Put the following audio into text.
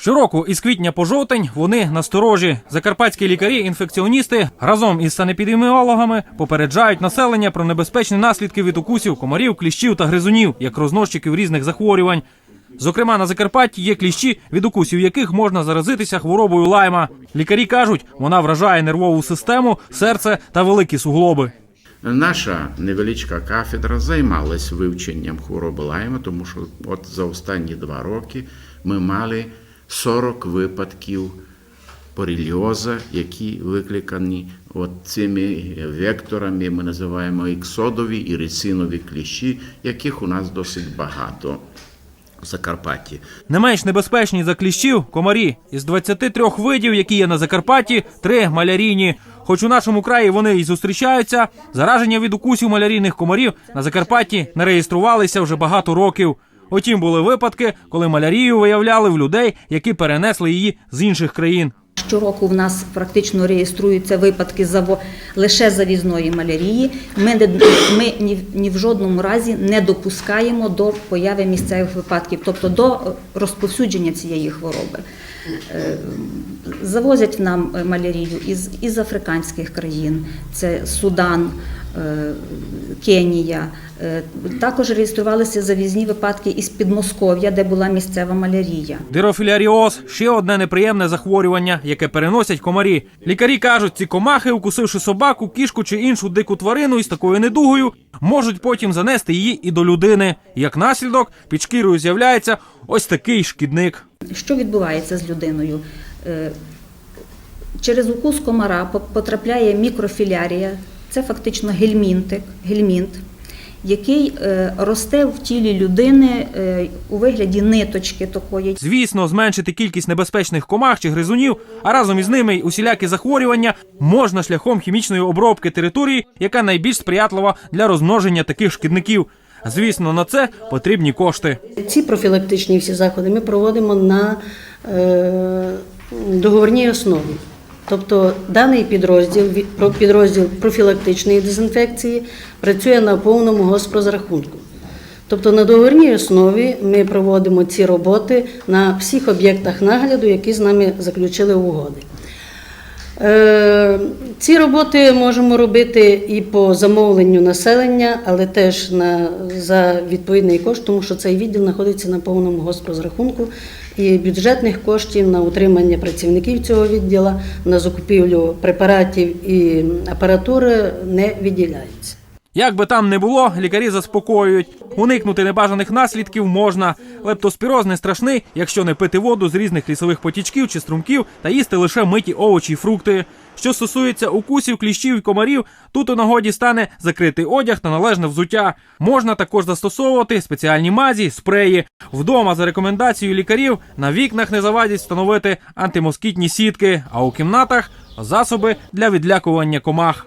Щороку із квітня по жовтень вони насторожі. Закарпатські лікарі-інфекціоністи разом із санепідеміологами попереджають населення про небезпечні наслідки від укусів комарів, кліщів та гризунів, як розносчиків різних захворювань. Зокрема, на Закарпатті є кліщі, від укусів яких можна заразитися хворобою лайма. Лікарі кажуть, вона вражає нервову систему, серце та великі суглоби. Наша невеличка кафедра займалась вивченням хвороби лайма, тому що от за останні два роки ми мали 40 випадків борельоза, які викликані от цими векторами, ми називаємо іксодові і рецинові кліщі, яких у нас досить багато в Закарпатті. Не менш небезпечні за кліщів комарі. Із 23 видів, які є на Закарпатті, три малярійні. Хоч у нашому краї вони і зустрічаються, зараження від укусів малярійних комарів на Закарпатті не реєструвалися вже багато років. Утім, були випадки, коли малярію виявляли в людей, які перенесли її з інших країн. Щороку в нас практично реєструються випадки лише завізної малярії. Ми, не, ми ні, ні в жодному разі не допускаємо до появи місцевих випадків, тобто до розповсюдження цієї хвороби. Е, Завозять нам малярію із, із африканських країн, це Судан, Кенія. Е, Також реєструвалися завізні випадки із Підмосков'я, де була місцева малярія. Дирофіляріоз ще одне неприємне захворювання, яке переносять комарі. Лікарі кажуть, ці комахи, укусивши собаку, кішку чи іншу дику тварину із такою недугою, можуть потім занести її і до людини. Як наслідок, під шкірою з'являється ось такий шкідник. Що відбувається з людиною? Е, Через укус комара по- потрапляє мікрофілярія, це фактично гельмінтик, гельмінт, який е, росте в тілі людини е, у вигляді ниточки такої. Звісно, зменшити кількість небезпечних комах чи гризунів, а разом із ними й усілякі захворювання можна шляхом хімічної обробки території, яка найбільш сприятлива для розмноження таких шкідників. Звісно, на це потрібні кошти. Ці профілактичні всі заходи ми проводимо на е, договорній основі. Тобто даний підрозділ, підрозділ профілактичної дезінфекції працює на повному госпрозрахунку. Тобто на договорній основі ми проводимо ці роботи на всіх об'єктах нагляду, які з нами заключили угоди. Е, Ці роботи можемо робити і по замовленню населення, але теж на, за відповідний кошт, тому що цей відділ знаходиться на повному госпрозрахунку і бюджетних коштів на утримання працівників цього відділу, на закупівлю препаратів і апаратури не виділяється. Як би там не було, лікарі заспокоюють. Уникнути небажаних наслідків можна. Лептоспіроз не страшний, якщо не пити воду з різних лісових потічків чи струмків та їсти лише миті овочі й фрукти. Що стосується укусів, кліщів і комарів, тут у нагоді стане закритий одяг та належне взуття. Можна також застосовувати спеціальні мазі, спреї. Вдома за рекомендацією лікарів на вікнах не завадять встановити антимоскітні сітки, а у кімнатах засоби для відлякування комах.